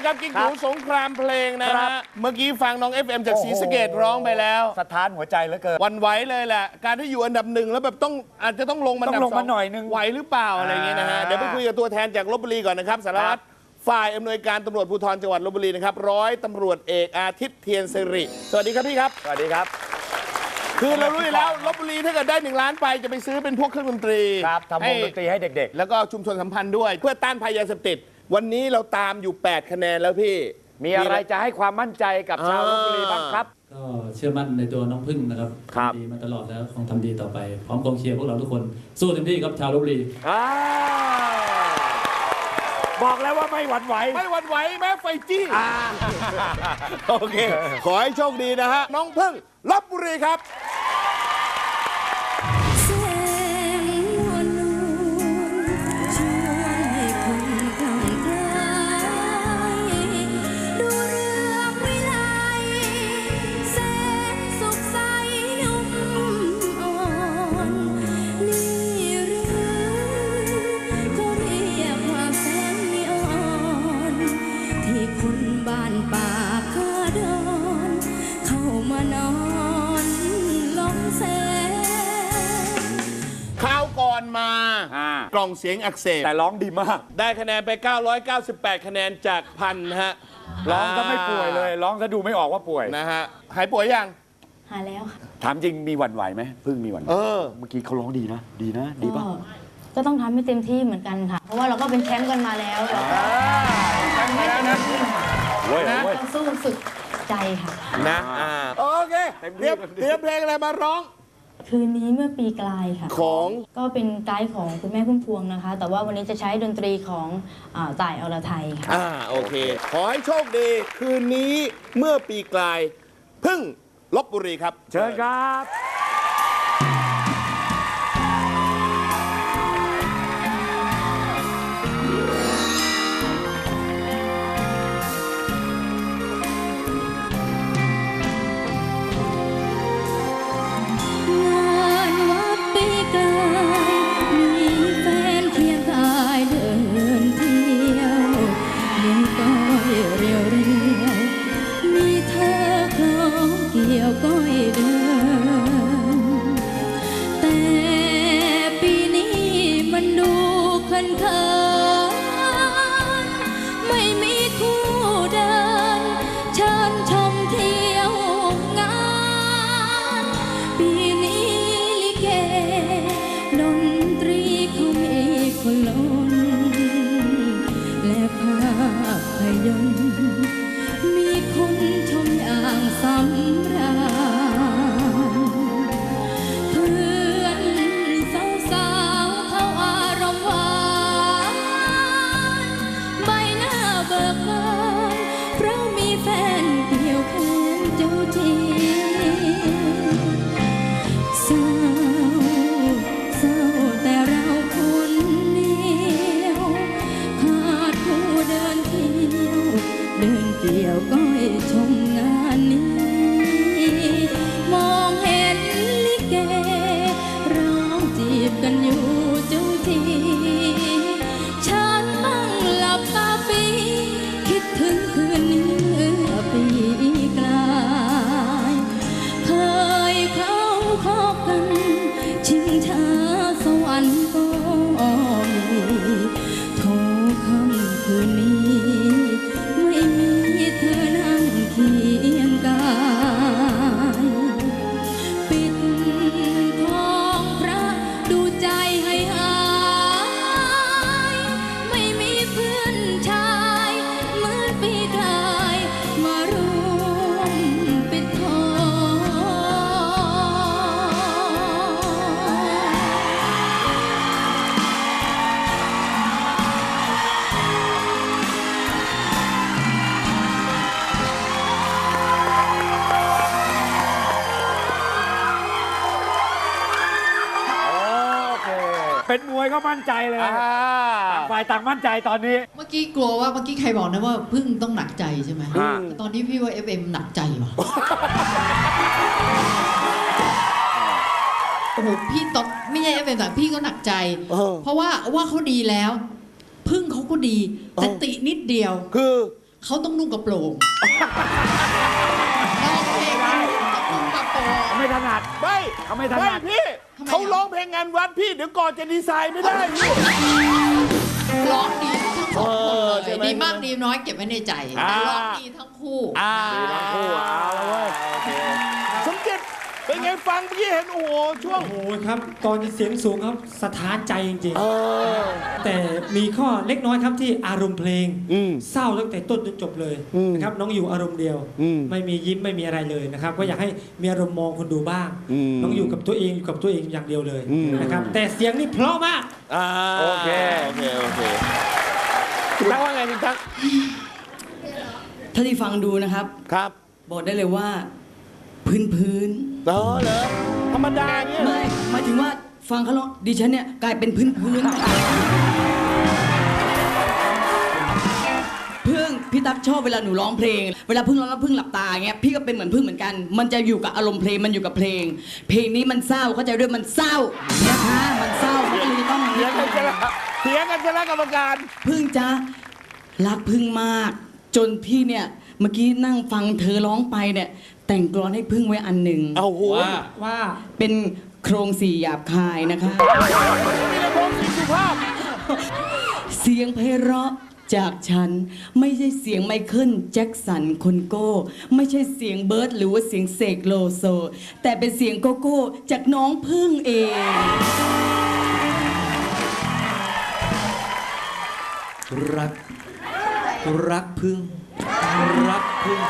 ละครับกิ๊กครัดูบสงครามเพลงนะครัฮะบ เมื่อกี้ฟังน้อง FM จากศรีสะเกดร้องไปแล้วสถานหัวใจเหลือเกิน หวันไหวเลยแหละ การที่อยู่อันดับหนึ่งแล้วแบบต้องอาจจะต้องลงมาต้องลงมาดับสหน่อยนึงไหวหรือเปล่าอะไรอย่างเงี้ยนะฮะอ่า เดี๋ยวไปคุยกับตัวแทนจากลบบุรีก่อนนะครับสารวัตรฝ่ายอำนวยการตำรวจภูธรจังหวัดลบบุรีนะครับร้อยตำรวจเอกอาทิตย์เทียนสิริสวัสดีครับพี่ครับ สวัสดีครับ คือเรารู้อยู่แล้วลบบุรีถ้าเกิดได้หนึ่งล้านไปจะไปซื้อเป็นพวกเครื่องดนตรีครับทำวงดนตรีให้เด็ก แล้วก็ชุมชนสัมพันธ์ด้วย เพื่อต้านภัยยาเสพติด วันนี้เราตามอยู่ 8 คะแนนแล้วพี่ๆมีอะไรจะให้ความมั่นใจกับชาวลบบุรีบ้างครับ ก็เชื่อมั่นในตัวน้องพึ่งนะครับครับ ทำดีมาตลอดแล้วคงทำดีต่อไป พร้อมกองเชียร์พวกเราทุกคน สู้เต็มที่ครับชาวลบบุรี อ่าบอกแล้วว่าไม่หวั่นไหวไม่หวั่นไหวแม้ไฟจี้อ่าโอเค ขอให้โชคดีนะฮะ น้องพึ่งลบบุรีครับานป่าคาดอนเข้ามานอนลงแสงข้าวก่อนมาอ่า กล่องเสียงอักเสบแต่ร้องดีมาก ได้คะแนนไป 998 คะแนนจากพันนะฮะร้องก็ไม่ป่วยเลย ร้องจะดูไม่ออกว่าป่วย นะฮะ หายป่วยยัง หาแล้วค่ะถามจริงมีหวั่นไหวไหมพึ่งมีหวั่นไหวเออ เมื่อกี้เขาร้องดีนะ ดีนะ ดีป่ะก็ก็ต้องทำให้เต็มที่เหมือนกันค่ะ เพราะว่าเราก็เป็นแชมป์กันมาแล้วเราก็ ตั้งแล้วนะ เว้ยนะเว้ย ต้องสู้สุดใจค่ะ นะอ่าโอเคเต็มที่ เตรียมเตรียมเพลงอะไรมาร้องคืนนี้เมื่อปีกลายค่ะ ของก็เป็นไกด์ของคุณแม่พุ่มพวงนะคะ แต่ว่าวันนี้จะใช้ดนตรีของอาต่ายอรไทยค่ะ อ่าโอเค ขอให้โชคดีคืนนี้เมื่อปีกลาย พึ่งลบบุรีครับ เชิญครับ กี่ยวก้อยชมงานนี้ วยก็มั่นใจเลยอ่า ต่างฝ่ายต่างมั่นใจตอนนี้ เมื่อกี้กลัวว่าเมื่อกี้ใครบอกนะว่าพึ่งต้องหนักใจใช่ไหมฮะ แต่ตอนนี้พี่ว่า FM หนักใจว่ะโอ้โหพี่ตอนไม่ใช่ FM แต่พี่ก็หนักใจ เออ เพราะว่าว่าเขาดีแล้ว พึ่งเขาก็ดีแต่เออตินิดเดียว คือเขาต้องนุ่งกระโปรงร้องเพลงต้องนุ่งกระโปรงไม่ถนัดไม่เขาไม่ถนัด พี่ทำไมเขา ร้องเพลงงานวัดพี่เดี๋ยวก่อนจะดีไซน์ไม่ได้พี่ ร้องดีทั้งสองคนเออเลใช่ยไหมดีมากดีน้อยเก็บไว้ในใจอ่าแต่ร้องดีทั้งคู่อ่า ดีทั้งคู่เอาละเว้ย นไงฟังเมื่อกี้เห็นโอ้โหช่วง โอ้โหครับตอนเสียงสูงครับสถานใจจริงเออ ๆ แต่มีข้อเล็กน้อยครับที่อารมณ์เพลงอืมเศร้าตั้งแต่ต้นจนจบเลยอืมนะครับน้องอยู่อารมณ์เดียว อืมไม่มียิ้มไม่มีอะไรเลยนะครับก็อยากให้มีอารมณ์มองคนดูบ้าง อืมน้องอยู่กับตัวเองอยู่กับตัวเองอย่างเดียวเลยอืม นะครับแต่เสียงนี่เพราะมาก อ่าโอเค โอเค โอเคคุณตั๊กว่าไงคุณตั๊กถ้าที่ฟังดูนะครับ ครับ บอกได้เลยว่า พื้นพื้นเออเหรอธรรมดาเงี้ยๆไม่หมายถึงว่าฟังเขาร้องดิฉันเนี่ยกลายเป็นพื้นพื้นๆพึ่งพี่ตั๊กชอบเวลาหนูร้องเพลง เวลาพึ่งร้องแล้วพึ่งหลับตาอย่างเงี้ยพี่ก็เป็นเหมือนพึ่งเหมือนกัน มันจะอยู่กับอารมณ์เพลงมันอยู่กับเพลง เพลงนี้มันเศร้าเข้าใจด้วยมันเศร้านะคะมันเศร้ามันก็เลยจะต้องเถียงกันจะละเถียงกันจะละกรรมการพึ่งจ้ารักพึ่งมาก จนพี่เนี่ยเมื่อกี้นั่งฟังเธอร้องไปเนี่ย แต่งกลอนให้พึ่งไว้อันหนึ่งเอาโหว่าเป็นโครงสี่หยาบคายนะคะ มีระบบสิสุภาพ เสียงไพเราะจากฉัน ไม่ใช่เสียงไมเคิลแจ็คสันคนโก้ ไม่ใช่เสียงเบิร์ดหรือว่าเสียงเสกโลโซ แต่เป็นเสียงโกโก้จากน้องพึ่งเอง รัก รักพึ่ง รักพึ่ง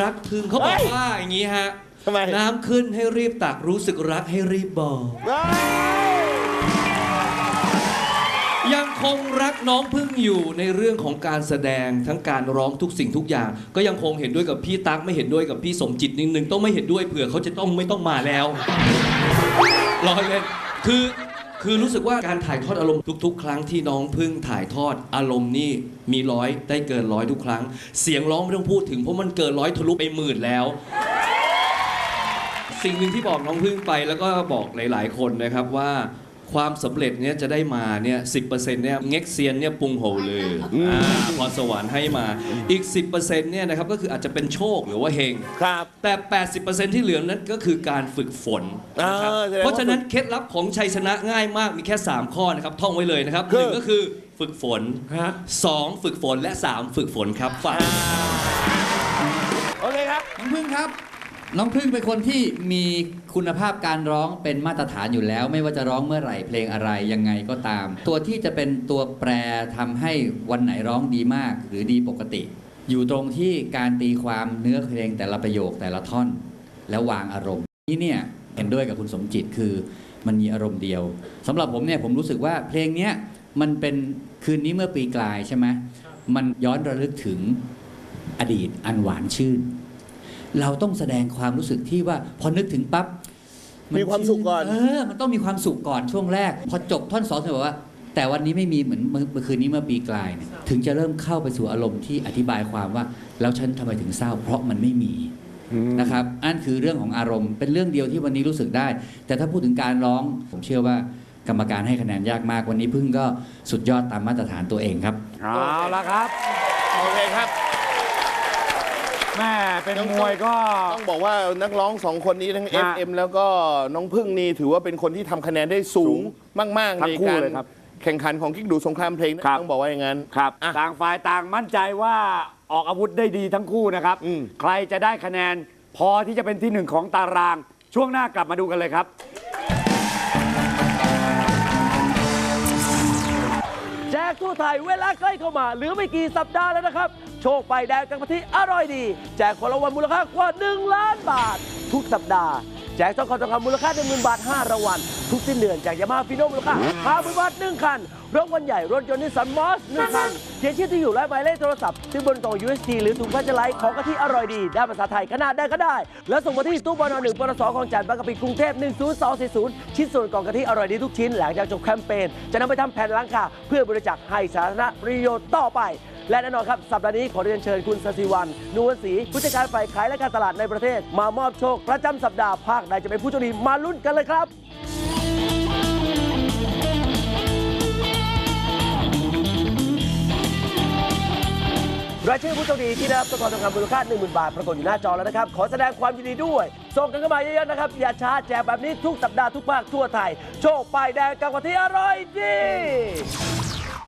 รักพึ่งเขาบอกเฮ้ยว่าอย่างนี้ฮะทำไม น้ำขึ้นให้รีบตักรู้สึกรักให้รีบบอกเฮ้ยยังคงรักน้องพึ่งอยู่ในเรื่องของการแสดงทั้งการร้องทุกสิ่งทุกอย่าง ก็ยังคงเห็นด้วยกับพี่ตั๊กไม่เห็นด้วยกับพี่สมจิตนิดนึงต้องไม่เห็นด้วยเผื่อเขาจะต้องไม่ต้องมาแล้วรอเล่นคือ คือรู้สึกว่าการถ่ายทอดอารมณ์ทุก ๆ ครั้งที่น้องพึ่งถ่ายทอดอารมณ์นี่มีร้อยได้เกินร้อยทุกครั้ง เสียงร้องไม่ต้องพูดถึงเพราะมันเกินร้อยทะลุไปหมื่นแล้ว สิ่งหนึ่งที่บอกน้องพึ่งไปแล้วก็บอกหลาย ๆ คนนะครับว่า ความสำเร็จเนี่ยจะได้มาเนี่ยสิเนี่ยเง็กเซียนเนี่ยปรุงโหเลยอ่าพรสวรรค์ให้มาอีก 10%เนี่ยนะครับก็คืออาจจะเป็นโชคหรือว่าเฮง ครับ แต่ 80%ที่เหลือนั้นก็คือการฝึกฝนนะครับอ่าแสดงว่า เพราะฉะนั้นเคล็ดลับของชัยชนะง่ายมากมีแค่ 3 ข้อนะครับ ท่องไว้เลยนะครับคือหนึ่งก็คือฝึกฝนฮะสองฝึกฝนและสามฝึกฝนครับฝาก โอเคครับ น้องพึ่งครับ น้องพึ่งเป็นคนที่มีคุณภาพการร้องเป็นมาตรฐานอยู่แล้ว ไม่ว่าจะร้องเมื่อไหร่เพลงอะไรยังไงก็ตาม ตัวที่จะเป็นตัวแปรทำให้วันไหนร้องดีมาก หรือดีปกติ อยู่ตรงที่การตีความเนื้อเพลงแต่ละประโยคแต่ละท่อน แล้ววางอารมณ์นี่เนี่ยเห็นด้วยกับคุณสมจิตคือ มันมีอารมณ์เดียวสำหรับผมเนี่ยผมรู้สึกว่าเพลงเนี้ยมันเป็นคืนนี้เมื่อปีกลายใช่ไหมมันย้อนระลึกถึงอดีตอันหวานชื่น เราต้องแสดงความรู้สึกที่ว่าพอนึกถึงปั๊บนมีความสุขก่อน เออมันต้องมีความสุขก่อนช่วงแรก พอจบท่อนสองจะบอกว่า แต่วันนี้ไม่มีเหมือนเมื่อเมื่อคืนนี้เมื่อปีกลายเนี่ยถึงจะเริ่มเข้าไปสู่อารมณ์ที่อธิบายความว่า แล้วฉันทำไมถึงเศร้า เพราะมันไม่มี นะครับอันคือเรื่องของอารมณ์เป็นเรื่องเดียวที่วันนี้รู้สึกได้ แต่ถ้าพูดถึงการร้อง ผมเชื่อว่ากรรมการให้คะแนนยากมากวันนี้พึ่งก็สุดยอดตามมาตรฐานตัวเองครับ เอาละครับ โอเคครับ แม่เป็นมวยก็ ต้องบอกว่านักร้องสองคนนี้ทั้ง ฮะ FM แล้วก็น้องพึ่งนี่ถือว่าเป็นคนที่ทำคะแนนได้สูงมาก ๆ ทั้ในงคู่การเลยครับ แข่งขันของกิ๊กดูสงครามเพลงนะครับ ต้องบอกว่าอย่างนั้น ครับอะต่างฝ่ายต่างมั่นใจว่าออกอาวุธได้ดีทั้งคู่นะครับ อืม ใครจะได้คะแนน พอที่จะเป็นที่หนึ่งของตาราง ช่วงหน้ากลับมาดูกันเลยครับ ทั่วไทยเวลาใกล้เข้ามา หรือไม่กี่สัปดาห์แล้วนะครับ โชคไปแดงจากกะทิอร่อยดี แจกคนละวันมูลค่ากว่า 1 ล้านบาท ทุกสัปดาห์ แจกทองคำทองคำมูลค่า1 0,000บาท5รางวัลทุกสิ้นเดือนแจกยามาฟิโนมูลค่า50,000บาท1คันรถวันใหญ่รถยนต์นิสสันมอส1คันเขียนชื่อที่อยู่และหมายเลขโทรศัพท์ซึ่บนกล่อง UST หรือถุงพลาสติกไลท์ของกะทิอร่อยดี ได้ภาษาไทยขนาดได้ก็ได้ แล้วส่งมาที่ตู้บอลหนึ่งปอนสของจันทร์บางกะปิกรุงเทพ10240 ชิ้นส่วนกล่องกะทิอร่อยดีทุกชิ้นหลังจากจบแคมเปญจะนำไปทำแผ่นล้างคาเพื่อบริจาคให้สาธารณประโยชน์ต่อไป และแน่นอนครับสัปดาห์นี้ขอเรียนเชิญคุณสศิวันนวลศรีผู้จัดการฝ่ายขายและการตลาดในประเทศ มามอบโชค ประจำสัปดาห์ภาคใดจะเป็นผู้โชคดีมาลุ้นกันเลยครับรายชื่อผู้โชคดีที่ได้รับสกอร์ทองคำมูลค่า 10,000 บาท ปรากฏอยู่หน้าจอแล้วนะครับ ขอแสดงความยินดีด้วย ส่งกันเข้ามาเยอะๆนะครับ อย่าช้าแจกแบบนี้ทุกสัปดาห์ทุกภาคทั่วไทย โชคป้ายแดงกับกะทิอร่อยดี